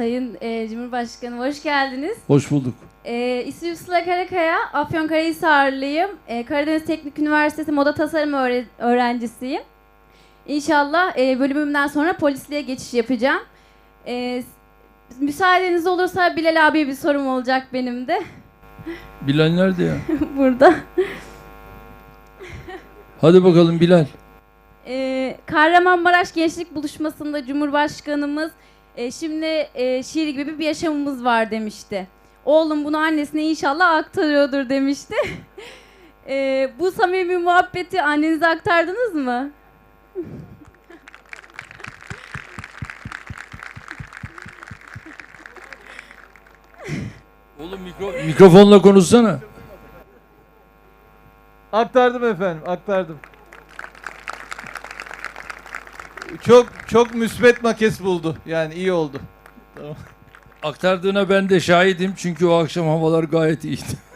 Sayın e, Cumhurbaşkanım hoş geldiniz. Hoş bulduk. E, ismim Sıla Karakaya, Afyonkarahisarlıyım. E, Karadeniz Teknik Üniversitesi Moda Tasarım öğre- öğrencisiyim. İnşallah e, bölümümden sonra polisliğe geçiş yapacağım. E, müsaadeniz olursa Bilal abiye bir sorum olacak benim de. Bilal nerede ya? Burada. Hadi bakalım Bilal. E, Kahramanmaraş Gençlik Buluşması'nda Cumhurbaşkanımız e, şimdi e, şiir gibi bir yaşamımız var demişti. Oğlum bunu annesine inşallah aktarıyordur demişti. E, bu samimi muhabbeti annenize aktardınız mı? Oğlum mikro- mikrofonla konuşsana. Aktardım efendim, aktardım. Çok çok müsbet makes buldu. Yani iyi oldu. Tamam. Aktardığına ben de şahidim çünkü o akşam havalar gayet iyiydi.